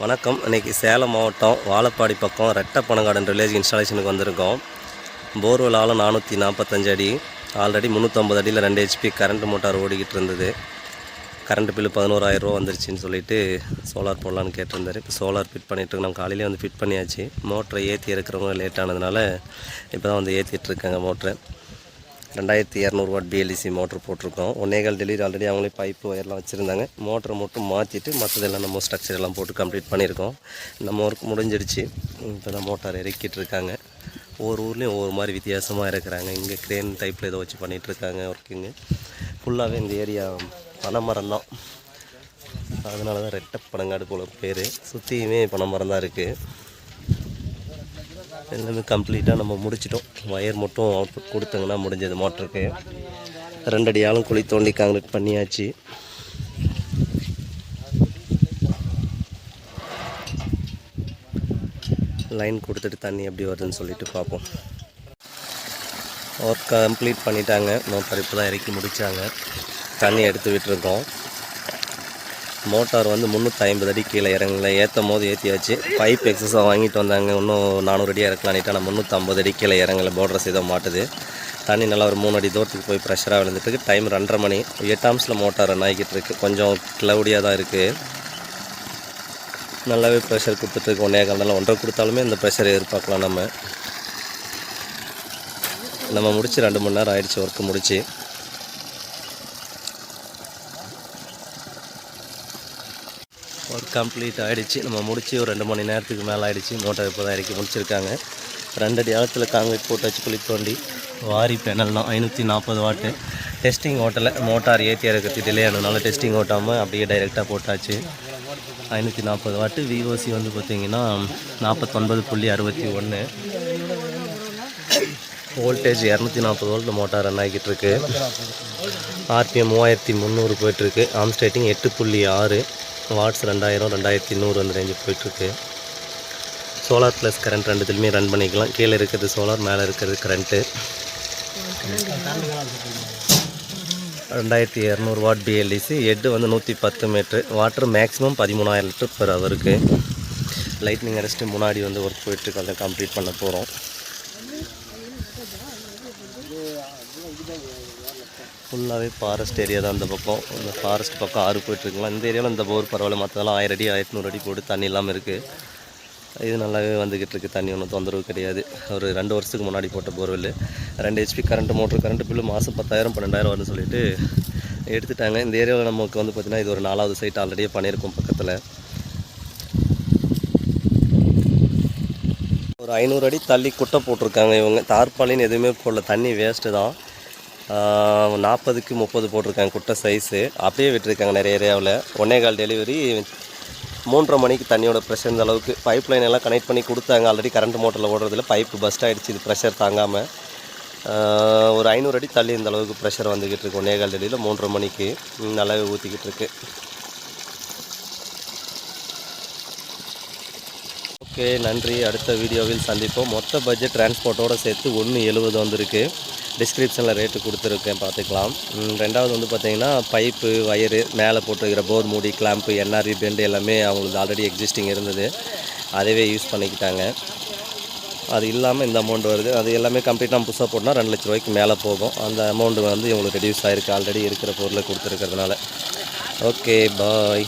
வணக்கம். இன்றைக்கி சேலம் மாவட்டம் வாழப்பாடி பக்கம் ரெட்டப்பனங்காடன் வில்லேஜ் இன்ஸ்டாலேஷனுக்கு வந்திருக்கோம். போர்வெல் ஆழம் நானூற்றி நாற்பத்தஞ்சு அடி. ஆல்ரெடி முந்நூற்றம்பது அடியில் ரெண்டு ஹெச்பி கரண்ட் மோட்டார் ஓடிக்கிட்டு இருந்தது. கரண்ட் பில்லு பதினோராயிரரூவா வந்துருச்சுன்னு சொல்லிட்டு சோலார் போடலான்னு கேட்டிருந்தாரு. இப்போ சோலார் ஃபிட் பண்ணிகிட்ருக்கோம் நம்ம காலையிலே வந்து ஃபிட் பண்ணியாச்சு. மோட்டரை ஏற்றி இருக்கிறவங்க லேட் ஆனதுனால இப்போ தான் வந்து ஏற்றிட்டுருக்கேங்க மோட்டரை ரெண்டாயிரத்தி இரநூறு வாட் பிஎல்இசி மோட்ரு போட்டிருக்கோம். ஒன்னேகால் டெலிவரி ஆல்ரெடி அவங்களே பைப்பு ஒயர்லாம் வச்சுருந்தாங்க. மோட்டரை மட்டும் மாற்றிட்டு மற்றதெல்லாம் நம்ம ஸ்ட்ரக்சர் எல்லாம் போட்டு கம்ப்ளீட் பண்ணியிருக்கோம். நம்ம ஒர்க் முடிஞ்சிடுச்சு. இப்போ தான் மோட்டார் இறக்கிட்டு இருக்காங்க. ஒவ்வொரு ஊர்லேயும் ஒவ்வொரு மாதிரி வித்தியாசமாக இருக்கிறாங்க இங்கே க்ரேன் டைப்பில் ஏதோ வச்சு பண்ணிகிட்டு இருக்காங்க ஃபுல்லாகவே இந்த ஏரியா பனைமரம் தான். அதனால தான் ரெட்டை பனங்காடு போல பேர். சுற்றியுமே பனைமரம் தான் இருக்குது எல்லாமே கம்ப்ளீட்டாக நம்ம முடிச்சிட்டோம். ஒயர் மட்டும் அவுட்புட் கொடுத்தங்கன்னா முடிஞ்சது. மோட்டருக்கு ரெண்டடி ஆளும் குழி தோண்டி காங்கிரீட் பண்ணியாச்சு. லைன் கொடுத்துட்டு தண்ணி எப்படி வருதுன்னு சொல்லிட்டு பார்ப்போம். ஒர்க் கம்ப்ளீட் பண்ணிட்டாங்க. மோட்டார் இப்போ தான் இறக்கி முடித்தாங்க தண்ணி எடுத்து விட்டுருக்கோம். மோட்டார் வந்து முந்நூற்றி ஐம்பது அடி கீழே இறங்கல ஏற்றும் போது ஏற்றியாச்சு பைப் எக்ஸஸாக வாங்கிட்டு வந்தாங்க. இன்னும் நானூறு அடி இறக்கலான்ட்டு நான் முந்நூற்றம்பது அடி கீழே இறங்கலை. போர்டர்ஸ் ஏதோ மாட்டுது. தண்ணி நல்லா ஒரு மூணு அடி தூரத்துக்கு போய் ப்ரெஷராக விழுந்துட்டுருக்கு டைம் ரெண்டரை மணி. எட்டாம்ஸில் மோட்டார் ரன் ஆகிக்கிட்டு இருக்குது கொஞ்சம் க்ளவுடியாக தான் இருக்குது நல்லாவே ப்ரெஷர் கொடுத்துட்ருக்கு ஒன்றே காலத்தில் ஒன்றரை கொடுத்தாலுமே இந்த ப்ரெஷரை எதிர்பார்க்கலாம் நம்ம. நம்ம முடிச்சு ரெண்டு மணி நேரம் ஆயிடுச்சு ஒர்க்கு முடிச்சு. ஒர்க் கம்ப்ளீட் ஆகிடுச்சு நம்ம முடிச்சு ஒரு ரெண்டு மணி நேரத்துக்கு மேலே ஆகிடுச்சு மோட்டார் இப்போ தான் இறக்கி முடிச்சிருக்காங்க. ரெண்டு அடி ஆழத்தில் காங்கிரீட் போட்டு வச்சு குழி தோண்டி வாரி பேனல் தான். ஐநூற்றி நாற்பது வாட்டு டெஸ்டிங் ஓட்டலை. மோட்டார் ஏற்றி இறக்கிறது டிலே ஆனதுனால டெஸ்டிங் ஓட்டாமல் அப்படியே டைரெக்டாக போட்டாச்சு. ஐநூற்றி நாற்பது வாட்டு விஓசி வந்து பார்த்திங்கன்னா நாற்பத்தொன்பது புள்ளி அறுபத்தி ஒன்று வோல்டேஜ் இரநூத்தி நாற்பது வோல்ட் மோட்டார் ரன் ஆகிட்டுருக்கு ஆர்பிஎம் மூவாயிரத்தி முந்நூறு போயிட்டுருக்கு ஆம்ஸ்டேட்டிங் எட்டு புள்ளி ஆறு. வாட்ஸ் ரெண்டாயிரம் ரெண்டாயிரத்தி நூறு அந்த ரேஞ்சு போயிட்டுருக்கு. சோலார் ப்ளஸ் கரண்ட் ரெண்டுத்துலையுமே ரன் பண்ணிக்கலாம். கீழே இருக்கிறது சோலார் மேலே இருக்கிறது கரண்ட்டு ரெண்டாயிரத்தி இரநூறு வாட் பிஎல்டிசி ஹெட்டு வந்து நூற்றி பத்து மீட்ரு வாட்டர் மேக்ஸிமம் பதிமூணாயிரம் லிட்டர் பெர் அவருக்கு லைட்னிங் அடிச்சுட்டு முன்னாடி வந்து ஒர்க் போயிட்டுருக்கு. அதை கம்ப்ளீட் பண்ண போகிறோம் ஃபுல்லாகவே ஃபாரஸ்ட் ஏரியா தான் அந்த பக்கம். இந்த ஃபாரஸ்ட் பக்கம் ஆறு போயிட்டுருக்கலாம். இந்த ஏரியாவில் இந்த போர் பரவாயில்ல. மற்றதெல்லாம் ஆயிரம் அடி ஆயிரத்தி நூறு அடி போட்டு தண்ணி இல்லாமல் இருக்குது இது நல்லாவே வந்துக்கிட்டு இருக்குது தண்ணி ஒன்றும் தொந்தரவு கிடையாது. ஒரு ரெண்டு வருஷத்துக்கு முன்னாடி போட்ட போர்வெல் ரெண்டு HP current motor current bill மாதம் பத்தாயிரம் பன்னெண்டாயிரம் வரும்னு சொல்லிட்டு எடுத்துட்டாங்க. இந்த ஏரியாவில் நமக்கு வந்து பார்த்திங்கன்னா இது ஒரு நாலாவது சைட் ஆல்ரெடியே பண்ணியிருக்கோம் பக்கத்தில். ஒரு ஐநூறு அடி தள்ளி குட்டை போட்டிருக்காங்க இவங்க. தார்பாலின் எதுவுமே போடல. தண்ணி வேஸ்ட்டு தான். நாற்பதுக்கு முப்பது போட்டிருக்காங்க குட்டை சைஸு அப்படியே விட்டுருக்காங்க நிறைய ஏரியாவில். ஒன்னே கால் டெலிவரி மூன்றரை மணிக்கு தண்ணியோட ப்ரெஷர் இந்த அளவுக்கு. பைப் லைன் எல்லாம் கனெக்ட் பண்ணி கொடுத்தாங்க. ஆல்ரெடி கரண்ட் மோட்டரில் ஓடுறதுல பைப்பு பஸ்ட் ஆகிடுச்சு இது ப்ரெஷர் தாங்காமல் ஒரு ஐநூறு அடி தள்ளி இந்த அளவுக்கு ப்ரெஷர் வந்துக்கிட்டு இருக்கு. ஒன்னே கால் டெலியில் மூன்றரை மணிக்கு. நல்லாவே ஊற்றிக்கிட்டு இருக்குது ஓகே நன்றி. அடுத்த வீடியோவில் சந்திப்போம். மொத்த பட்ஜெட் டிரான்ஸ்போர்ட்டோடு சேர்த்து ஒன்று எழுபது வந்திருக்கு. டிஸ்கிரிப்ஷனில் ரேட்டு கொடுத்துருக்கேன் பார்த்துக்கலாம். ரெண்டாவது வந்து பார்த்தீங்கன்னா பைப்பு வயரு மேலே போட்டிருக்கிற போர் மூடி கிளாம்ப்பு என்ஆர்வி பெண்டு எல்லாமே அவங்களுக்கு ஆல்ரெடி எக்ஸிஸ்டிங் இருந்தது. அதவே யூஸ் பண்ணிக்கிட்டாங்க. அது இல்லாமல் இந்த அமௌண்ட் வருது. அது எல்லாமே கம்ப்ளீட்டாக புதுசாக போட்டால் ரெண்டு லட்ச ரூபாய்க்கு மேலே போகும். அந்த அமௌண்ட் வந்து இவங்களுக்கு ரெடியூஸ் ஆகிருக்கு ஆல்ரெடி இருக்கிற பொருளை கொடுத்துருக்கிறதுனால. Okay bye